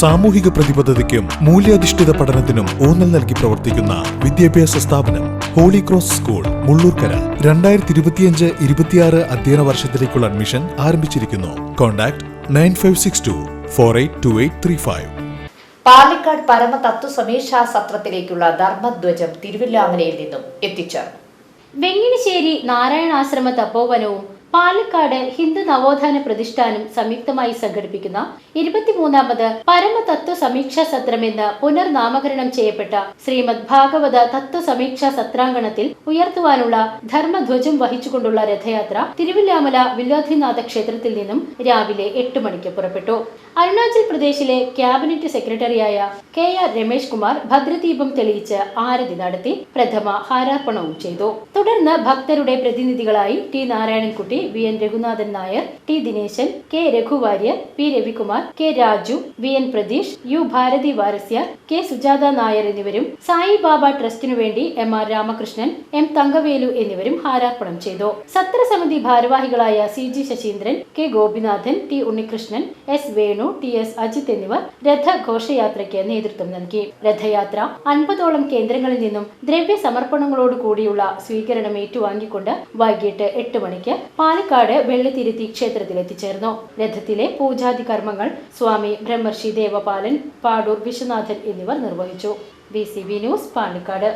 സാമൂഹിക പ്രതിബദ്ധതയ്ക്കും മൂല്യാധിഷ്ഠിത പഠനത്തിനും ഊന്നൽ നൽകി പ്രവർത്തിക്കുന്ന വിദ്യാഭ്യാസ സ്ഥാപനം ഹോളി ക്രോസ് സ്കൂൾ മുള്ളൂർക്കര. രണ്ടായിരത്തി ഇരുപത്തിയഞ്ച് ഇരുപത്തിയാറ് അധ്യയന വർഷത്തിലേക്കുള്ള അഡ്മിഷൻ ആരംഭിച്ചിരിക്കുന്നു. Contact nine five six two four eight two eight three five. Palakkad പരമതത്വ സമീക്ഷാ സത്രത്തിലേക്കുള്ള ധർമ്മധ്വജം തിരുവില്ലാമലയിൽ നിന്നും എത്തിച്ചേർന്നു. വെങ്ങിണിശ്ശേരി നാരായണാശ്രമ തപോവനവും പാലക്കാട് ഹിന്ദു നവോത്ഥാന പ്രതിഷ്ഠാനം സംയുക്തമായി സംഘടിപ്പിക്കുന്ന ഇരുപത്തിമൂന്നാമത് പരമതത്വ സമീക്ഷാ സത്രം എന്ന് പുനർനാമകരണം ചെയ്യപ്പെട്ട ശ്രീമദ് ഭാഗവത തത്വ സമീക്ഷാ സത്രാങ്കണത്തിൽ ഉയർത്തുവാനുള്ള ധർമ്മധ്വജം വഹിച്ചുകൊണ്ടുള്ള രഥയാത്ര തിരുവില്ലാമല വില്ലോധിനാഥ ക്ഷേത്രത്തിൽ നിന്നും രാവിലെ എട്ട് മണിക്ക് പുറപ്പെട്ടു. അരുണാചൽ പ്രദേശിലെ ക്യാബിനറ്റ് സെക്രട്ടറിയായ കെ ആർ രമേശ് കുമാർ ഭദ്രദീപം തെളിയിച്ച് ആരതി നടത്തി പ്രഥമ ഹാരാർപ്പണവും ചെയ്തു. തുടർന്ന് ഭക്തരുടെ പ്രതിനിധികളായി T Narayanankutty V N Raghunathan Nair T Dineshan K രഘുവാര്യർ P Ravikumar K Raju V N Pratheesh U Bharathi Varasya K Sujatha Nair എന്നിവരും സായിബാബ ട്രസ്റ്റിനു വേണ്ടി M R Ramakrishnan M Thangavelu എന്നിവരും ഹാരാർപ്പണം ചെയ്തു. സത്രസമിതി ഭാരവാഹികളായ C G Sasheendran K Gopinathan T Unnikrishnan S Venu T S Ajith എന്നിവർ രഥഘോഷയാത്രയ്ക്ക് നേതൃത്വം നൽകി. രഥയാത്ര അൻപതോളം കേന്ദ്രങ്ങളിൽ നിന്നും ദ്രവ്യ സമർപ്പണങ്ങളോടുകൂടിയുള്ള സ്വീകരണം ഏറ്റുവാങ്ങിക്കൊണ്ട് വൈകിട്ട് എട്ട് മണിക്ക് പാലക്കാട് വെള്ളിത്തിരുത്തി ക്ഷേത്രത്തിൽ എത്തിച്ചേർന്നു. രഥത്തിലെ പൂജാതി കർമ്മങ്ങൾ സ്വാമി ബ്രഹ്മർഷി ദേവപാലൻ പാടൂർ വിശ്വനാഥൻ എന്നിവർ നിർവഹിച്ചു. B news Palakkad.